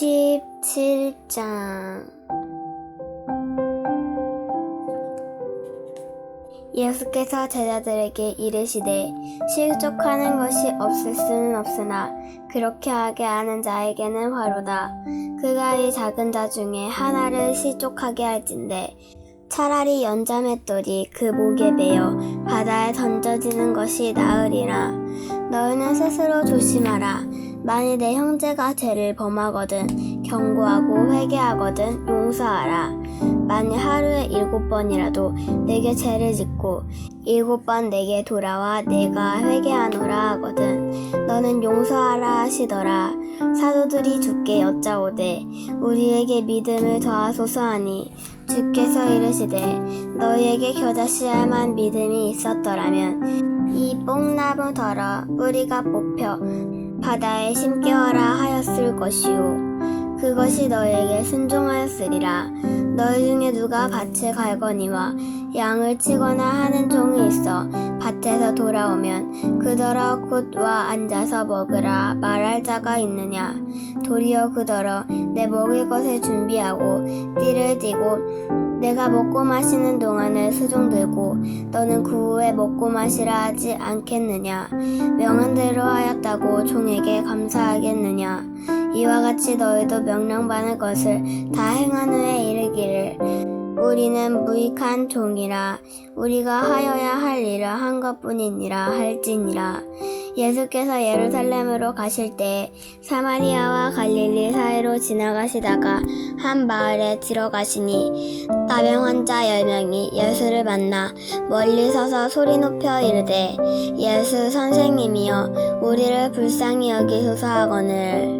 17장 예수께서 제자들에게 이르시되 실족하는 것이 없을 수는 없으나 그렇게 하게 하는 자에게는 화로다. 그가 이 작은 자 중에 하나를 실족하게 할진대 차라리 연자맷돌이 그 목에 매어 바다에 던져지는 것이 나으리라. 너희는 스스로 조심하라. 만일 내 형제가 죄를 범하거든 경고하고 회개하거든 용서하라. 만일 하루에 일곱 번이라도 내게 죄를 짓고 일곱 번 내게 돌아와 내가 회개하노라 하거든 너는 용서하라 하시더라. 사도들이 주께 여짜오되 우리에게 믿음을 더하소서 하니 주께서 이르시되 너희에게 겨자씨알 만 믿음이 있었더라면 이 뽕나무 덜어 뿌리가 뽑혀 바다에 심게 하라 하였을 것이요 그것이 너희에게 순종하였으리라. 너희 중에 누가 밭을 갈거니와 양을 치거나 하는 종이 있어 밭에서 돌아오면 그더러 곧와 앉아서 먹으라 말할 자가 있느냐. 도리어 그더러 내 먹을 것을 준비하고 띠를 띠고 내가 먹고 마시는 동안에 수종 들고 너는 그 후에 먹고 마시라 하지 않겠느냐. 명한 대로 하였다고 종에게 감사하겠느냐? 이와 같이 너희도 명령받을 것을 다 행한 후에 이르기를 우리는 무익한 종이라. 우리가 하여야 할 일을 한 것뿐이니라 할지니라. 예수께서 예루살렘으로 가실 때 사마리아와 갈릴리 사이로 지나가시다가 한 마을에 들어가시니 나병 환자 열 명이 예수를 만나 멀리 서서 소리 높여 이르되 예수 선생님이여 우리를 불쌍히 여기소서 하거늘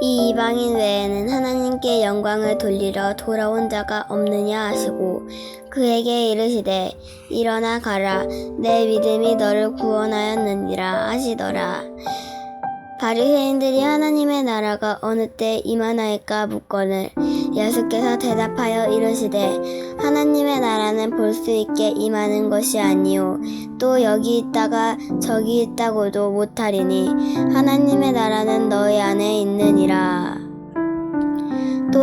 이 이방인 외에는 하나님께 영광을 돌리러 돌아온 자가 없느냐 하시고 그에게 이르시되 일어나 가라. 내 믿음이 너를 구원하였느니라 하시더라. 바리새인들이 하나님의 나라가 어느 때 임하나이까 묻거늘 예수께서 대답하여 이르시되 하나님의 나라는 볼 수 있게 임하는 것이 아니요. 또 여기 있다가 저기 있다고도 못하리니 하나님의 나라는 너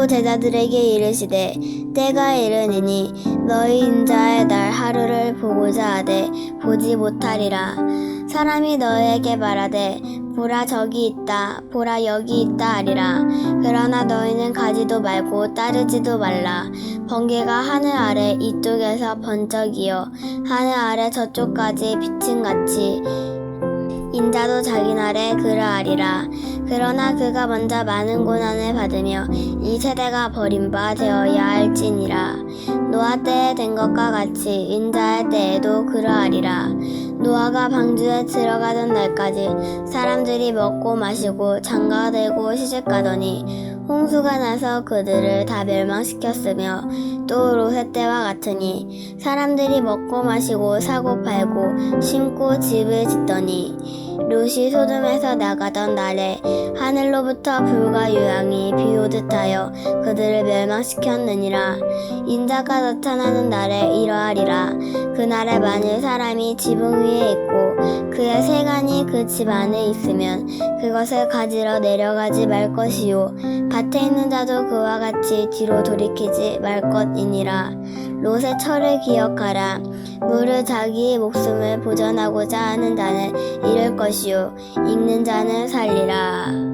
또 제자들에게 이르시되 때가 이르니니 너희 인자의 날 하루를 보고자 하되 보지 못하리라. 사람이 너희에게 말하되 보라 저기 있다 보라 여기 있다 하리라. 그러나 너희는 가지도 말고 따르지도 말라. 번개가 하늘 아래 이쪽에서 번쩍이어 하늘 아래 저쪽까지 비친 같이 인자도 자기 날에 그러하리라. 그러나 그가 먼저 많은 고난을 받으며 이 세대가 버림바 되어야 할지니라. 노아 때에 된 것과 같이 인자의 때에도 그러하리라. 노아가 방주에 들어가던 날까지 사람들이 먹고 마시고 장가들고 시집가더니 홍수가 나서 그들을 다 멸망시켰으며 또 롯의 때와 같으니 사람들이 먹고 마시고 사고 팔고 심고 집을 짓더니 롯이 소돔에서 나가던 날에 하늘로부터 불과 유황이 비오듯 하여 그들을 멸망시켰느니라. 인자가 나타나는 날에 이러하리라. 그날에 만일 사람이 지붕 위에 있고 그의 세간이 그 집 안에 있으면 그것을 가지러 내려가지 말 것이요. 밭에 있는 자도 그와 같이 뒤로 돌이키지 말 것이니라. 롯의 철을 기억하라. 물을 자기의 목숨을 보전하고자 하는 자는 잃을 것이요. 읽는 자는 살리라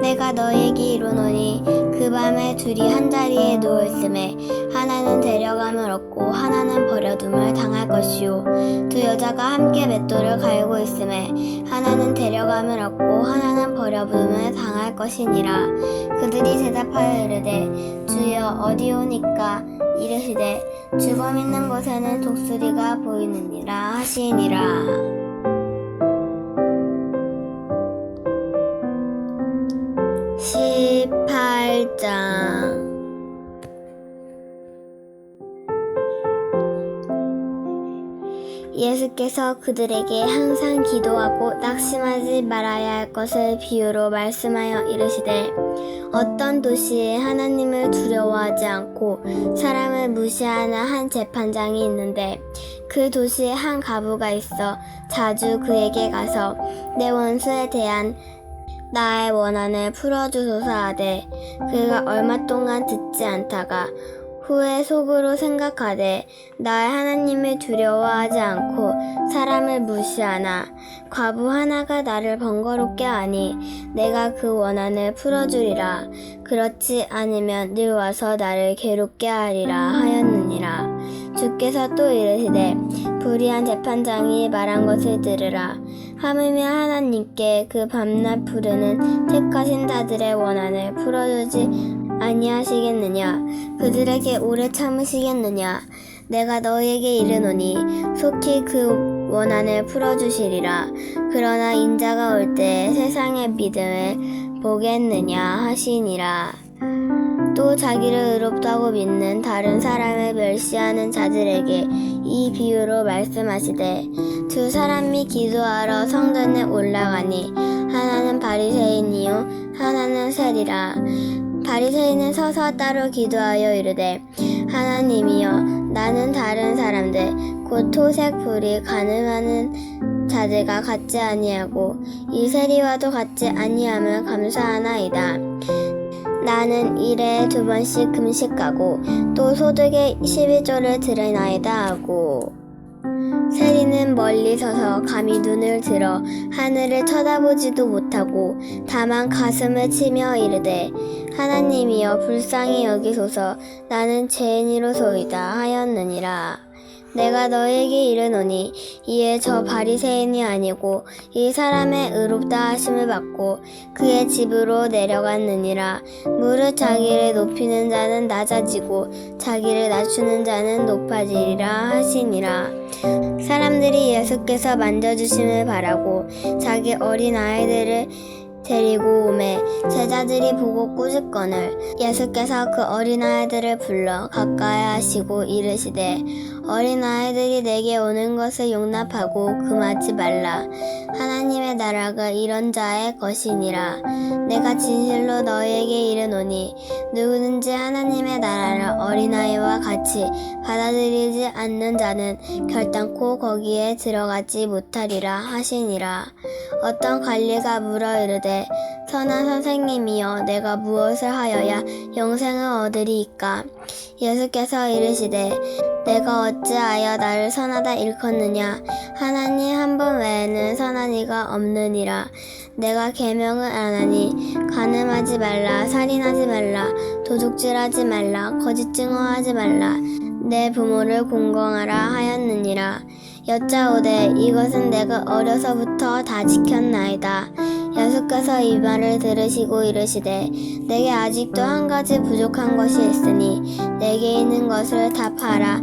내가 너에게 이르노니 그 밤에 둘이 한 자리에 누워 있음에 하나는 데려감을 얻고 하나는 버려둠을 당할 것이요. 두 여자가 함께 맷돌을 갈고 있음에 하나는 데려감을 얻고 하나는 버려둠을 당할 것이니라. 그들이 대답하여 이르되 주여 어디 오니까 이르시되 죽음 있는 곳에는 독수리가 보이느니라 하시니라 6장 예수께서 그들에게 항상 기도하고 낙심하지 말아야 할 것을 비유로 말씀하여 이르시되 어떤 도시에 하나님을 두려워하지 않고 사람을 무시하는 한 재판장이 있는데 그 도시에 한 가부가 있어 자주 그에게 가서 내 원수에 대한 나의 원한을 풀어주소서 하되 그가 얼마 동안 듣지 않다가 후에 속으로 생각하되 나의 하나님을 두려워하지 않고 사람을 무시하나 과부 하나가 나를 번거롭게 하니 내가 그 원한을 풀어주리라. 그렇지 않으면 늘 와서 나를 괴롭게 하리라 하였느니라 주께서 또 이르시되 불의한 재판장이 말한 것을 들으라. 하물며 하나님께 그 밤낮 부르는 택하신 자들의 원한을 풀어주지 아니하시겠느냐? 그들에게 오래 참으시겠느냐? 내가 너희에게 이르노니 속히 그 원한을 풀어주시리라. 그러나 인자가 올 때 세상의 믿음을 보겠느냐 하시니라 또 자기를 의롭다고 믿는 다른 사람을 멸시하는 자들에게 이 비유로 말씀하시되 두 사람이 기도하러 성전에 올라가니 하나는 바리새인이요 하나는 세리라 바리새인은 서서 따로 기도하여 이르되 하나님이여 나는 다른 사람들 곧 토색 불이 가능하는 자들과 같지 아니하고 이 세리와도 같지 아니함을 감사하나이다. 나는 일에 두 번씩 금식하고 또 소득의 12조를 드리나이다 하고. 세리는 멀리 서서 감히 눈을 들어 하늘을 쳐다보지도 못하고 다만 가슴을 치며 이르되 하나님이여 불쌍히 여기소서. 나는 죄인이로소이다 하였느니라 내가 너에게 이르노니 이에 저 바리새인이 아니고 이 사람의 의롭다 하심을 받고 그의 집으로 내려갔느니라. 무릇 자기를 높이는 자는 낮아지고 자기를 낮추는 자는 높아지리라 하시니라. 사람들이 예수께서 만져주심을 바라고 자기 어린 아이들을 데리고 오매 제자들이 보고 꾸짖거늘 예수께서 그 어린아이들을 불러 가까이 하시고 이르시되 어린아이들이 내게 오는 것을 용납하고 금하지 말라. 하나님의 나라가 이런 자의 것이니라. 내가 진실로 너희에게 이르노니 누구든지 하나님의 나라를 어린아이와 같이 받아들이지 않는 자는 결단코 거기에 들어가지 못하리라 하시니라. 어떤 관리가 물어 이르되 선한 선생님이여 내가 무엇을 하여야 영생을 얻으리이까? 예수께서 이르시되 내가 어찌하여 나를 선하다 일컫느냐? 하나님 한 분 외에는 선한 이가 없느니라. 내가 계명을 안 하니 간음하지 말라 살인하지 말라 도둑질하지 말라 거짓 증언하지 말라. 내 부모를 공경하라 하였느니라. 여짜오되 이것은 내가 어려서부터 다 지켰나이다. 예수께서 이 말을 들으시고 이르시되 내게 아직도 한 가지 부족한 것이 있으니 내게 있는 것을 다 팔아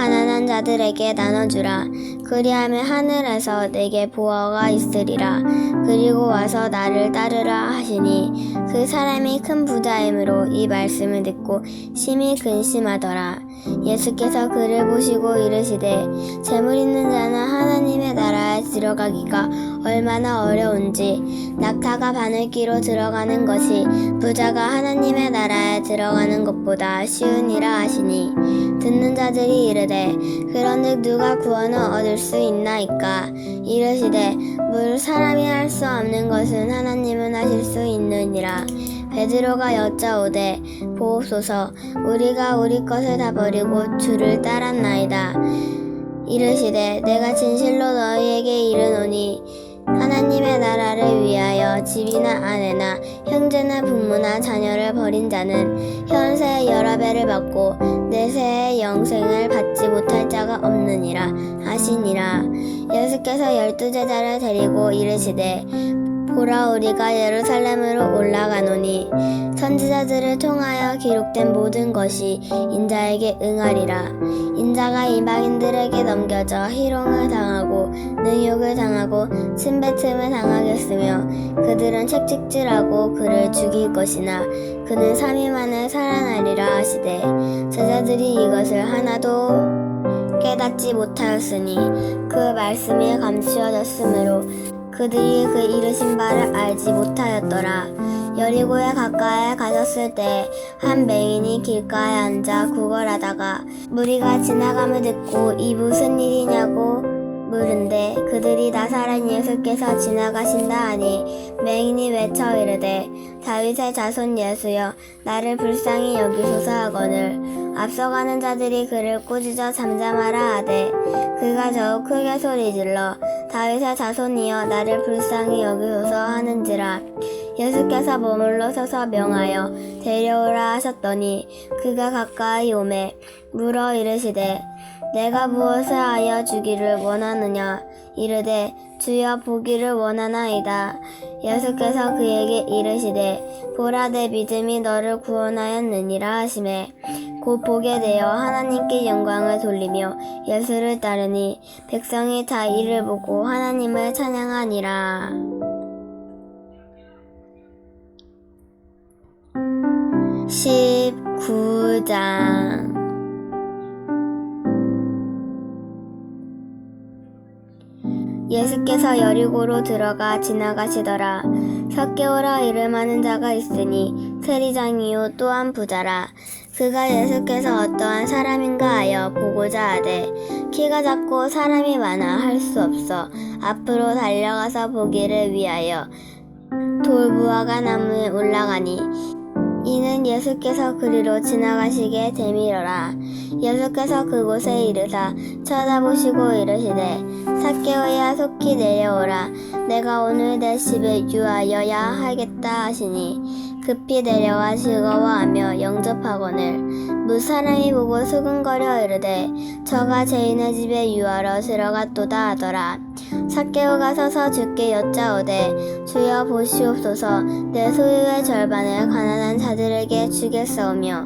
가난한 자들에게 나눠주라. 그리하면 하늘에서 내게 보화가 있으리라. 그리고 와서 나를 따르라 하시니 그 사람이 큰 부자이므로 이 말씀을 듣고 심히 근심하더라. 예수께서 그를 보시고 이르시되 재물 있는 자는 하나님의 나라에 들어가기가 얼마나 어려운지 낙타가 바늘기로 들어가는 것이 부자가 하나님의 나라에 들어가는 것보다 쉬우니라 하시니 듣는 자들이 이르되 그런즉 누가 구원을 얻을 수 있나이까? 이르시되 물 사람이 할 수 없는 것은 하나님은 하실 수 있느니라. 베드로가 여짜오되 보옵소서 우리가 우리 것을 다 버리고 주를 따랐나이다. 이르시되 내가 진실로 너희에게 이르노니 하나님의 나라를 위하여 집이나 아내나 형제나 부모나 자녀를 버린 자는 현세의 여러 배를 받고 내세의 영생을 받지 못할 자가 없느니라 하시니라. 예수께서 열두 제자를 데리고 이르시되 보라 우리가 예루살렘으로 올라가노니 선지자들을 통하여 기록된 모든 것이 인자에게 응하리라. 인자가 이방인들에게 넘겨져 희롱을 당하고 능욕을 당하고 침뱉음을 당하겠으며 그들은 책찍질하고 그를 죽일 것이나 그는 3일 만에 살아나리라 하시되 제자들이 이것을 하나도 깨닫지 못하였으니 그 말씀이 감추어졌으므로 그들이 그 이르신 바를 알지 못하였더라. 여리고에 가까이 가셨을 때한 맹인이 길가에 앉아 구걸하다가 무리가 지나감을 듣고 이 무슨 일이냐고 물은데 그들이 나사렛 예수께서 지나가신다 하니 맹인이 외쳐 이르되 다윗의 자손 예수여 나를 불쌍히 여기소서 하거늘. 앞서가는 자들이 그를 꾸짖어 잠잠하라 하되 그가 더욱 크게 소리질러 다윗의 자손이여 나를 불쌍히 여기소서 하는지라. 예수께서 머물러 서서 명하여 데려오라 하셨더니 그가 가까이 오매 물어 이르시되 내가 무엇을 하여 주기를 원하느냐? 이르되 주여 보기를 원하나이다. 예수께서 그에게 이르시되 보라 내 믿음이 너를 구원하였느니라 하심에 곧 보게 되어 하나님께 영광을 돌리며 예수를 따르니 백성이 다 이를 보고 하나님을 찬양하니라. 19장 예수께서 여리고로 들어가 지나가시더라. 석개오라 이름하는 자가 있으니 세리장이요 또한 부자라. 그가 예수께서 어떠한 사람인가 하여 보고자 하되 키가 작고 사람이 많아 할 수 없어 앞으로 달려가서 보기를 위하여 돌부화가 나무에 올라가니 이는 예수께서 그리로 지나가시게 되밀어라. 예수께서 그곳에 이르사 쳐다보시고 이르시되 삭개오야 속히 내려오라. 내가 오늘 내 집에 유하여야 하겠다 하시니 급히 내려와 즐거워하며 영접하거늘 무사람이 보고 수근거려 이르되 저가 죄인의 집에 유하러 들어갔도다 하더라. 삭개오가 서서 주께 여짜오되 주여 보시옵소서 내 소유의 절반을 가난한 자들에게 주겠사오며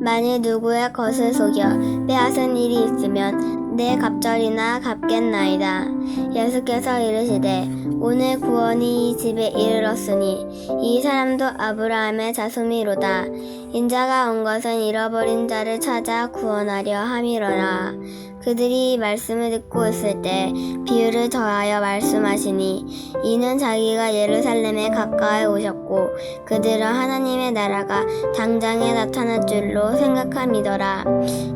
만일 누구의 것을 속여 빼앗은 일이 있으면 내 갑절이나 갚겠나이다. 예수께서 이르시되 오늘 구원이 이 집에 이르렀으니 이 사람도 아브라함의 자손이로다. 인자가 온 것은 잃어버린 자를 찾아 구원하려 함이로라. 그들이 이 말씀을 듣고 있을 때 비유를 더하여 말씀하시니 이는 자기가 예루살렘에 가까이 오셨고 그들은 하나님의 나라가 당장에 나타날 줄로 생각함이더라.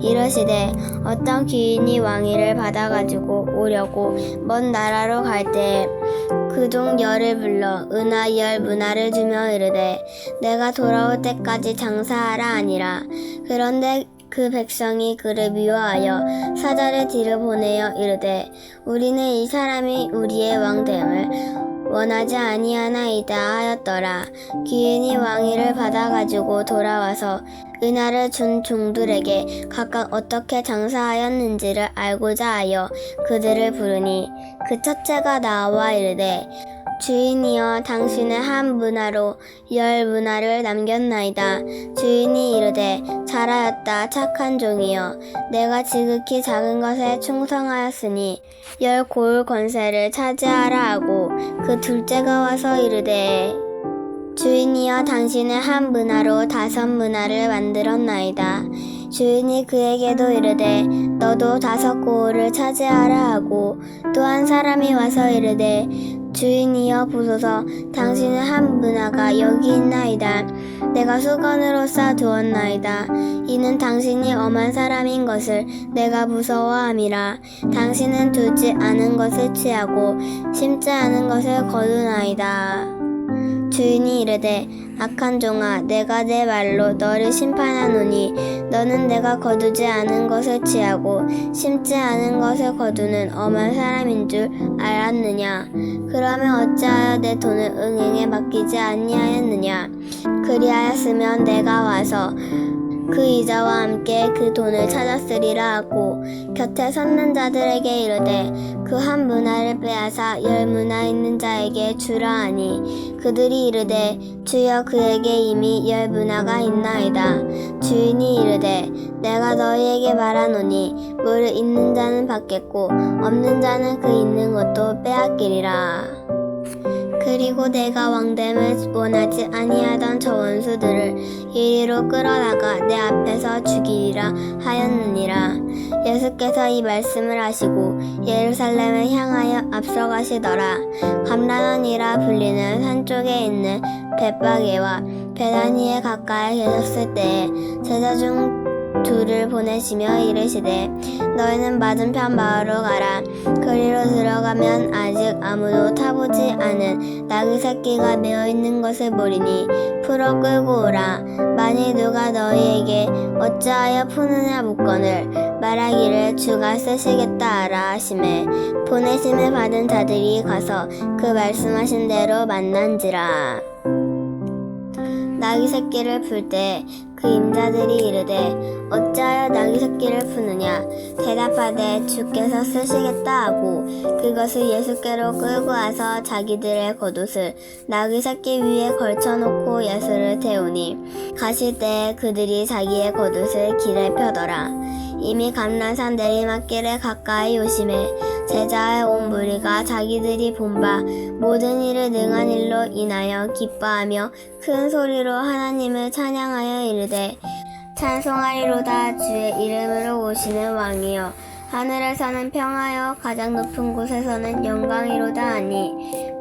이러시되 어떤 귀인이 왕위를 받아가지고 오려고 먼 나라로 갈 때에 그종 열을 불러 은하 열 문화를 주며 이르되 내가 돌아올 때까지 장사하라 아니라. 그런데 그 백성이 그를 미워하여 사자를 뒤로 보내어 이르되 우리는 이 사람이 우리의 왕됨을 원하지 아니하나이다 하였더라. 귀인이 왕위를 받아가지고 돌아와서 은하를 준 종들에게 각각 어떻게 장사하였는지를 알고자 하여 그들을 부르니 그 첫째가 나와 이르되 주인이여 당신의 한 문화로 열 문화를 남겼나이다. 주인이 이르되 잘하였다 착한 종이여 내가 지극히 작은 것에 충성하였으니 열 고을 권세를 차지하라 하고 그 둘째가 와서 이르되 주인이여 당신의 한 문화로 다섯 문화를 만들었나이다. 주인이 그에게도 이르되 너도 다섯 고을을 차지하라 하고 또 한 사람이 와서 이르되 주인이여 보소서 당신의 한 문화가 여기 있나이다. 내가 수건으로 싸두었나이다. 이는 당신이 엄한 사람인 것을 내가 무서워함이라. 당신은 두지 않은 것을 취하고 심지 않은 것을 거두나이다. 주인이 이르되 악한 종아 내가 내 말로 너를 심판하노니 너는 내가 거두지 않은 것을 취하고 심지 않은 것을 거두는 엄한 사람인 줄 알았느냐? 그러면 어찌하여 내 돈을 은행에 맡기지 아니하였느냐? 그리하였으면 내가 와서 그 이자와 함께 그 돈을 찾았으리라 하고 곁에 섰는 자들에게 이르되 그 한 문화를 빼앗아 열 문화 있는 자에게 주라 하니. 그들이 이르되 주여 그에게 이미 열 문화가 있나이다. 주인이 이르되 내가 너희에게 말하노니 물을 있는 자는 받겠고 없는 자는 그 있는 것도 빼앗기리라 그리고 내가 왕됨을 원하지 아니하던 저 원수들을 이리로 끌어다가 내 앞에서 죽이리라 하였느니라. 예수께서 이 말씀을 하시고 예루살렘을 향하여 앞서가시더라. 감라산이라 불리는 산 쪽에 있는 벳바게와 베다니에 가까이 계셨을 때에 제자 중 둘을 보내시며 이르시되 너희는 맞은편 마을로 가라. 그리로 들어가면 아직 아무도 타보지 않은 나귀 새끼가 메어 있는 것을 보리니 풀어 끌고 오라. 만일 누가 너희에게 어찌하여 푸느냐 묻거늘 말하기를 주가 쓰시겠다 하라 하심에 보내심을 받은 자들이 가서 그 말씀하신 대로 만난지라. 나귀 새끼를 풀때 그 임자들이 이르되 어찌하여 나귀 새끼를 푸느냐? 대답하되 주께서 쓰시겠다 하고 그것을 예수께로 끌고 와서 자기들의 겉옷을 나귀 새끼 위에 걸쳐놓고 예수를 태우니 가실 때 그들이 자기의 겉옷을 길에 펴더라 이미 감난산 내리막길에 가까이 오심에 제자의 온 무리가 자기들이 본 바 모든 일을 능한 일로 인하여 기뻐하며 큰 소리로 하나님을 찬양하여 이르되 찬송하리로다. 주의 이름으로 오시는 왕이여 하늘에서는 평하여 가장 높은 곳에서는 영광이로다 하니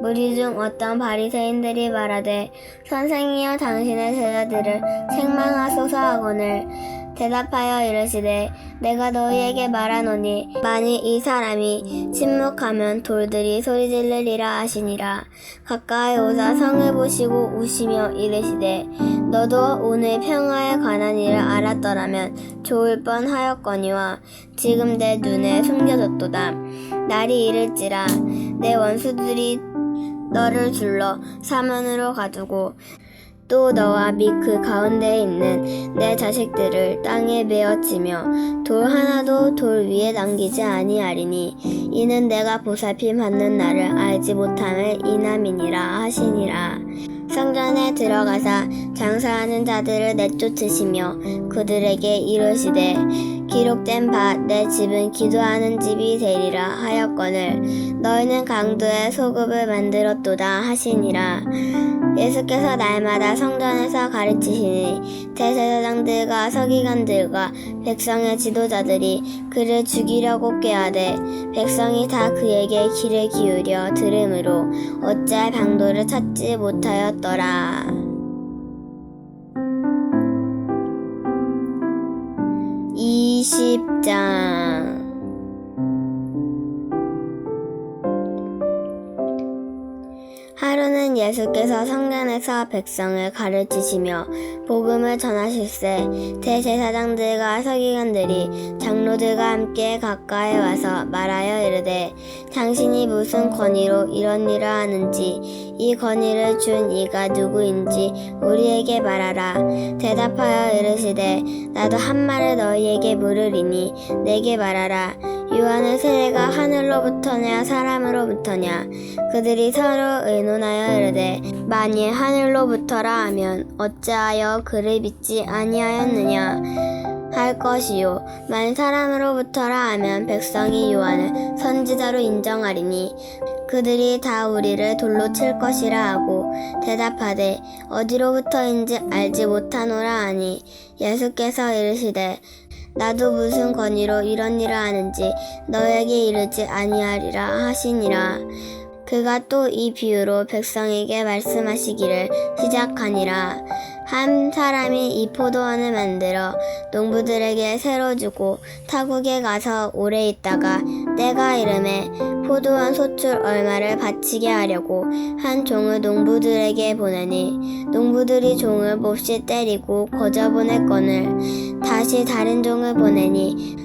무리 중 어떤 바리새인들이 말하되 선생이여 당신의 제자들을 책망하소서 하거늘 대답하여 이르시되 내가 너희에게 말하노니 만일 이 사람이 침묵하면 돌들이 소리질르리라 하시니라. 가까이 오사 성을 보시고 우시며 이르시되 너도 오늘 평화에 관한 일을 알았더라면 좋을 뻔하였거니와 지금 내 눈에 숨겨졌도다. 날이 이를지라 내 원수들이 너를 둘러 사면으로 가두고 또 너와 및 그 가운데에 있는 내 자식들을 땅에 메어치며 돌 하나도 돌 위에 남기지 아니하리니 이는 내가 보살핌 받는 날을 알지 못함을 이남이니라 하시니라. 성전에 들어가사 장사하는 자들을 내쫓으시며 그들에게 이르시되 기록된 바 내 집은 기도하는 집이 되리라 하였거늘 너희는 강도의 소급을 만들었도다 하시니라 예수께서 날마다 성전에서 가르치시니 대제사장들과 서기관들과 백성의 지도자들이 그를 죽이려고 꾀하되 백성이 다 그에게 귀를 기울여 들으므로 어찌할 방도를 찾지 못하였더라. 20장. 하루는 예수께서 성전에서 백성을 가르치시며 복음을 전하실세 대제사장들과 서기관들이 장로들과 함께 가까이 와서 말하여 이르되 당신이 무슨 권위로 이런 일을 하는지 이 권위를 준 이가 누구인지 우리에게 말하라. 대답하여 이르시되 나도 한 말을 너희에게 물으리니 내게 말하라. 요한의 세례가 하늘로부터냐 사람으로부터냐. 그들이 서로 의논하여 이르되 만일 하늘로부터라 하면 어찌하여 그를 믿지 아니하였느냐 할 것이요 만일 사람으로부터라 하면 백성이 요한을 선지자로 인정하리니 그들이 다 우리를 돌로 칠 것이라 하고 대답하되 어디로부터인지 알지 못하노라 하니 예수께서 이르시되 나도 무슨 권위로 이런 일을 하는지 너에게 이르지 아니하리라 하시니라. 그가 또 이 비유로 백성에게 말씀하시기를 시작하니라. 한 사람이 이 포도원을 만들어 농부들에게 새로 주고 타국에 가서 오래 있다가 때가 이름에 포도원 소출 얼마를 바치게 하려고 한 종을 농부들에게 보내니 농부들이 종을 몹시 때리고 거저 보냈거늘 다시 다른 종을 보내니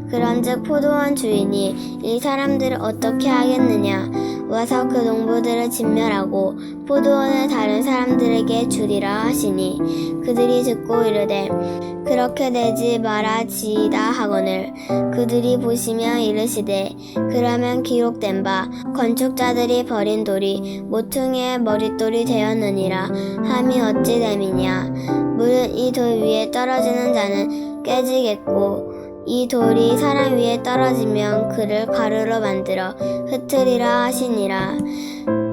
그런즉 포도원 주인이 이 사람들을 어떻게 하겠느냐? 와서 그 농부들을 진멸하고 포도원을 다른 사람들에게 주리라 하시니 그들이 듣고 이르되 그렇게 되지 말아지이다 하거늘. 그들이 보시며 이르시되 그러면 기록된 바 건축자들이 버린 돌이 모퉁이의 머릿돌이 되었느니라 함이 어찌 됨이냐? 물은 이돌 위에 떨어지는 자는 깨지겠고 이 돌이 사람 위에 떨어지면 그를 가루로 만들어 흩으리라 하시니라.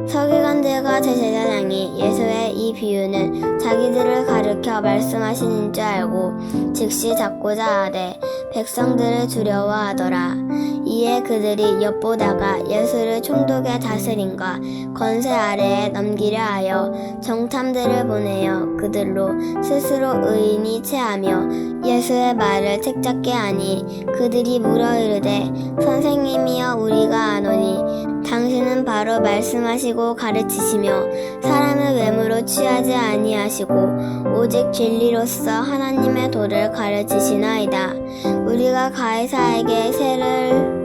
서기 관들과 제사장이 예수의 이 비유는 자기들을 가르쳐 말씀하시는 줄 알고 즉시 잡고자 하되 백성들을 두려워하더라. 이에 그들이 엿보다가 예수를 총독의 다스림과 권세 아래에 넘기려 하여 정탐들을 보내어 그들로 스스로 의인이 체하며 예수의 말을 책잡게 하니 그들이 물어 이르되 선생님이여 우리가 아노니 당신은 바로 말씀하시고 가르치 시며 사람을 외모로 취하지 아니하시고 오직 진리로서 하나님의 도를 가르치시나이다. 우리가 가이사에게 세를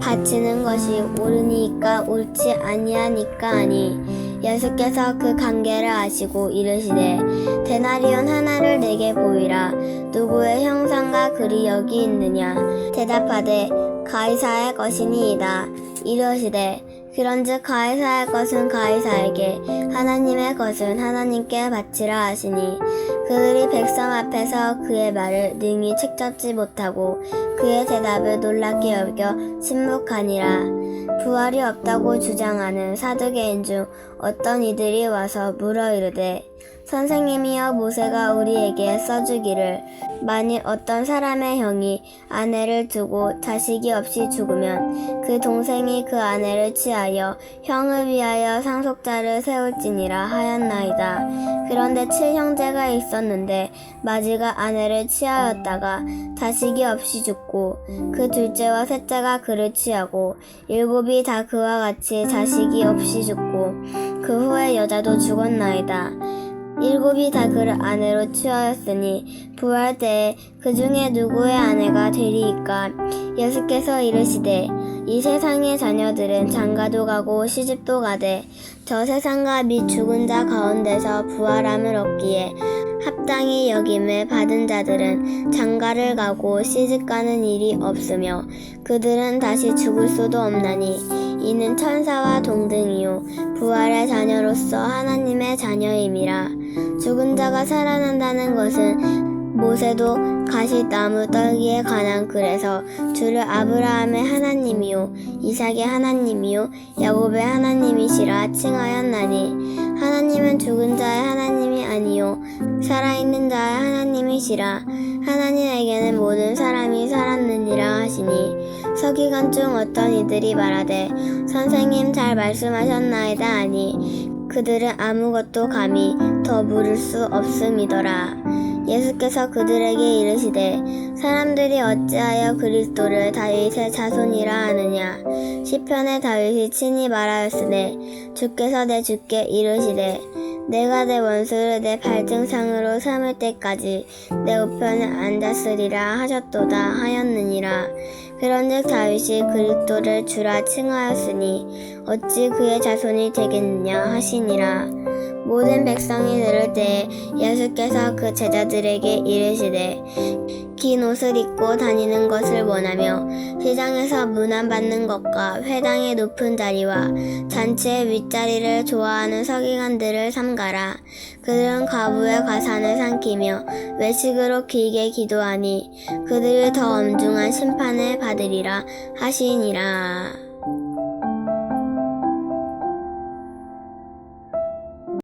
바치는 것이 옳으니까 옳지 아니하니까 아니 예수께서 그 관계를 아시고 이르시되 데나리온 하나를 내게 보이라. 누구의 형상과 글이 여기 있느냐? 대답하되 가이사의 것이니이다. 이르시되 그런즉 가이사의 것은 가이사에게 하나님의 것은 하나님께 바치라 하시니 그들이 백성 앞에서 그의 말을 능히 책잡지 못하고 그의 대답을 놀랍게 여겨 침묵하니라. 부활이 없다고 주장하는 사두개인 중 어떤 이들이 와서 물어 이르되 선생님이여 모세가 우리에게 써주기를 만일 어떤 사람의 형이 아내를 두고 자식이 없이 죽으면 그 동생이 그 아내를 취하여 형을 위하여 상속자를 세울지니라 하였나이다. 그런데 칠형제가 있었는데 마지가 아내를 취하였다가 자식이 없이 죽고 그 둘째와 셋째가 그를 취하고 일곱이 다 그와 같이 자식이 없이 죽고 그 후에 여자도 죽었나이다. 일곱이 다 그를 아내로 취하였으니 부활 때에 그 중에 누구의 아내가 되리이까? 예수께서 이르시되 이 세상의 자녀들은 장가도 가고 시집도 가되 저 세상과 및 죽은 자 가운데서 부활함을 얻기에 합당히 여김을 받은 자들은 장가를 가고 시집 가는 일이 없으며 그들은 다시 죽을 수도 없나니 이는 천사와 동등이요. 부활의 자녀로서 하나님의 자녀임이라. 죽은 자가 살아난다는 것은 모세도 가시나무 떨기에 관한 글에서 주를 아브라함의 하나님이요 이삭의 하나님이요 야곱의 하나님이시라 칭하였나니. 하나님은 죽은 자의 하나님이 아니요 살아있는 자의 하나님이시라. 하나님에게는 모든 사람이 살았느니라 하시니 서기관 중 어떤 이들이 말하되 선생님 잘 말씀하셨나이다 하니 그들은 아무것도 감히 더 물을 수 없음이더라. 예수께서 그들에게 이르시되 사람들이 어찌하여 그리스도를 다윗의 자손이라 하느냐 시편에 다윗이 친히 말하였으되 주께서 내 주께 이르시되 내가 내 원수를 내 발등상으로 삼을 때까지 내 우편에 앉았으리라 하셨도다 하였느니라. 그런즉 다윗이 그리스도를 주라 칭하였으니 어찌 그의 자손이 되겠느냐 하시니라. 모든 백성이 들을 때에 예수께서 그 제자들에게 이르시되 긴 옷을 입고 다니는 것을 원하며 시장에서 문안받는 것과 회당의 높은 자리와 잔치의 윗자리를 좋아하는 서기관들을 삼가라. 그들은 과부의 가산을 삼키며 외식으로 길게 기도하니 그들을 더 엄중한 심판을 받으리라 하시니라.